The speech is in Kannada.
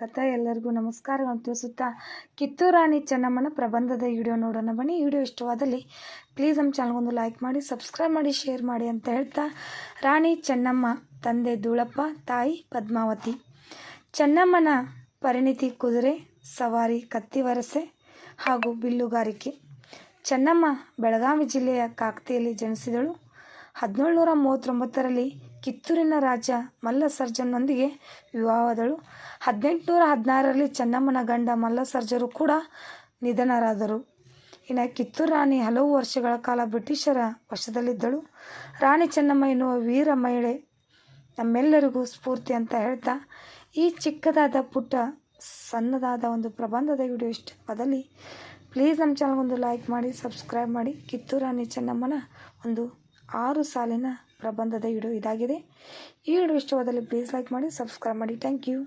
ಸ್ವಾಗತ. ಎಲ್ಲರಿಗೂ ನಮಸ್ಕಾರಗಳನ್ನು ತಿಳಿಸುತ್ತಾ ಕಿತ್ತೂರಾಣಿ ಚೆನ್ನಮ್ಮನ ಪ್ರಬಂಧದ ವಿಡಿಯೋ ನೋಡೋಣ ಬನ್ನಿ. ವಿಡಿಯೋ ಇಷ್ಟವಾದಲ್ಲಿ ಪ್ಲೀಸ್ ನಮ್ಮ ಚಾನಲ್ಗೊಂದು ಲೈಕ್ ಮಾಡಿ ಸಬ್ಸ್ಕ್ರೈಬ್ ಮಾಡಿ ಶೇರ್ ಮಾಡಿ ಅಂತ ಹೇಳ್ತಾ, ರಾಣಿ ಚೆನ್ನಮ್ಮ ತಂದೆ ಧೂಳಪ್ಪ ತಾಯಿ ಪದ್ಮಾವತಿ. ಚೆನ್ನಮ್ಮನ ಪರಿಣಿತಿ ಕುದುರೆ, ಸವಾರಿ ಕತ್ತಿವರಸೆ ಹಾಗೂ ಬಿಲ್ಲುಗಾರಿಕೆ. ಚೆನ್ನಮ್ಮ ಬೆಳಗಾವಿ ಜಿಲ್ಲೆಯ ಕಾಕತಿಯಲ್ಲಿ ಜನಿಸಿದಳು. ಹದಿನೇಳು ನೂರ ಮೂವತ್ತೊಂಬತ್ತರಲ್ಲಿ ಕಿತ್ತೂರಿನ ರಾಜ ಮಲ್ಲ ಸರ್ಜನ್ನೊಂದಿಗೆ ವಿವಾಹವಾದಳು. ಹದಿನೆಂಟುನೂರ ಹದಿನಾರರಲ್ಲಿ ಚೆನ್ನಮ್ಮನ ಗಂಡ ಮಲ್ಲ ಸರ್ಜರು ಕೂಡ ನಿಧನರಾದರು. ಇನ್ನು ಕಿತ್ತೂರು ರಾಣಿ ಹಲವು ವರ್ಷಗಳ ಕಾಲ ಬ್ರಿಟಿಷರ ವಶದಲ್ಲಿದ್ದಳು. ರಾಣಿ ಚೆನ್ನಮ್ಮ ಎನ್ನುವ ವೀರ ಮಹಿಳೆ ನಮ್ಮೆಲ್ಲರಿಗೂ ಸ್ಫೂರ್ತಿ ಅಂತ ಹೇಳ್ತಾ, ಈ ಚಿಕ್ಕದಾದ ಪುಟ್ಟ ಸಣ್ಣದಾದ ಒಂದು ಪ್ರಬಂಧದ ವಿಡಿಯೋ ಇಷ್ಟವಾದಲ್ಲಿ ಪ್ಲೀಸ್ ನಮ್ಮ ಚಾನಲ್ಗೊಂದು ಲೈಕ್ ಮಾಡಿ ಸಬ್ಸ್ಕ್ರೈಬ್ ಮಾಡಿ. ಕಿತ್ತೂರು ರಾಣಿ ಚೆನ್ನಮ್ಮನ ಒಂದು ಆರು ಸಾಲಿನ ಪ್ರಬಂಧದ ವಿಡಿಯೋ ಇದಾಗಿದೆ. ಈ ವಿಡಿಯೋ ಇಷ್ಟವಾದಲ್ಲಿ ಪ್ಲೀಸ್ ಲೈಕ್ ಮಾಡಿ ಸಬ್ಸ್ಕ್ರೈಬ್ ಮಾಡಿ. Thank you